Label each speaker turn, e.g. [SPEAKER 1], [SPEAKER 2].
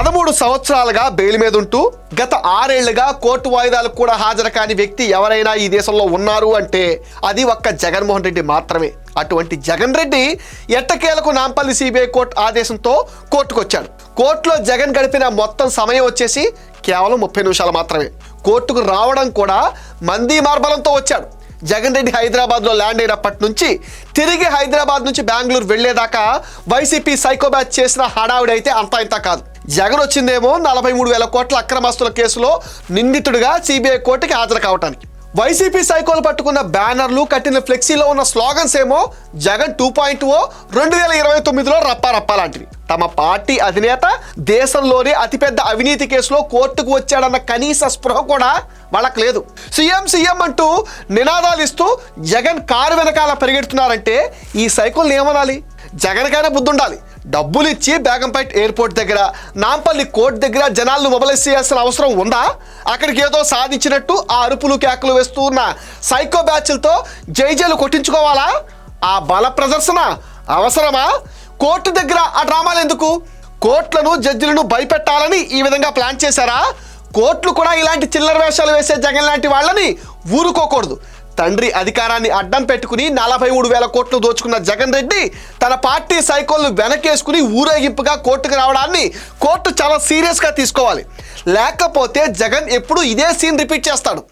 [SPEAKER 1] పదమూడు సంవత్సరాలుగా బెయిల్ మీద ఉంటూ గత ఆరేళ్ళుగా కోర్టు వాయిదాలకు కూడా హాజరు కాని వ్యక్తి ఎవరైనా ఈ దేశంలో ఉన్నారు అంటే అది ఒక్క జగన్మోహన్ రెడ్డి మాత్రమే. అటువంటి జగన్ రెడ్డి ఎట్టకేలకు నాంపల్లి సిబిఐ కోర్టు ఆదేశంతో కోర్టుకొచ్చాడు. కోర్టులో జగన్ గడిపిన మొత్తం సమయం వచ్చేసి కేవలం ముప్పై నిమిషాలు మాత్రమే. కోర్టుకు రావడం కూడా మంది మార్బలంతో వచ్చాడు. జగన్ రెడ్డి హైదరాబాద్లో ల్యాండ్ అయినప్పటి నుంచి తిరిగి హైదరాబాద్ నుంచి బెంగళూరు వెళ్ళేదాకా వైసీపీ సైకోబ్యాచ్ చేసిన హడావిడి అయితే అంతా ఇంత కాదు. జగన్ వచ్చిందేమో నలభై మూడు వేల కోట్ల అక్రమాస్తుల కేసులో నిందితుడిగా సిబిఐ కోర్టుకి హాజరు కావటానికి. వైసీపీ సైకోలు పట్టుకున్న బ్యానర్లు కట్టిన ఫ్లెక్సీలో ఉన్న స్లోగన్స్ ఏమో జగన్ టూ పాయింట్ ఓ రెండు వేల ఇరవై తొమ్మిదిలో రప్పారప్ప లాంటివి తమ పార్టీ అధినేత దేశంలోనే అతిపెద్ద అవినీతి కేసులో కోర్టుకు వచ్చాడన్న కనీస స్పృహ కూడా వాళ్ళకి లేదు. సీఎం సీఎం అంటూ నినాదాలు ఇస్తూ జగన్ కారు వెనకాల పరిగెడుతున్నారంటే ఈ సైకిల్ని ఏమనాలి? జగన్కైనా బుద్ధి ఉండాలి డబ్బులు ఇచ్చి బేగంపేట్ ఎయిర్పోర్ట్ దగ్గర నాంపల్లి కోర్టు దగ్గర జనాలను మొబలైజ్ చేయాల్సిన అవసరం ఉందా? అక్కడికి ఏదో సాధించినట్టు ఆ అరుపులు కేకలు వేస్తూ ఉన్న సైకో బ్యాచ్లతో జైజేలు కొట్టించుకోవాలా? ఆ బల ప్రదర్శన అవసరమా? కోర్టు దగ్గర ఆ డ్రామాలు ఎందుకు? కోర్టులను జడ్జిలను భయపెట్టాలని ఈ విధంగా ప్లాన్ చేశారా? కోర్టులు కూడా ఇలాంటి చిల్లర వేషాలు వేసే జగన్ లాంటి వాళ్ళని ఊరుకోకూడదు. తండ్రి అధికారాన్ని అడ్డం పెట్టుకుని నలభై మూడు వేల కోట్లు దోచుకున్న జగన్ రెడ్డి తన పార్టీ సైకోల్ను వెనకేసుకుని ఊరేగింపుగా కోర్టుకు రావడాన్ని కోర్టు చాలా సీరియస్గా తీసుకోవాలి. లేకపోతే జగన్ ఎప్పుడు ఇదే సీన్ రిపీట్ చేస్తాడు.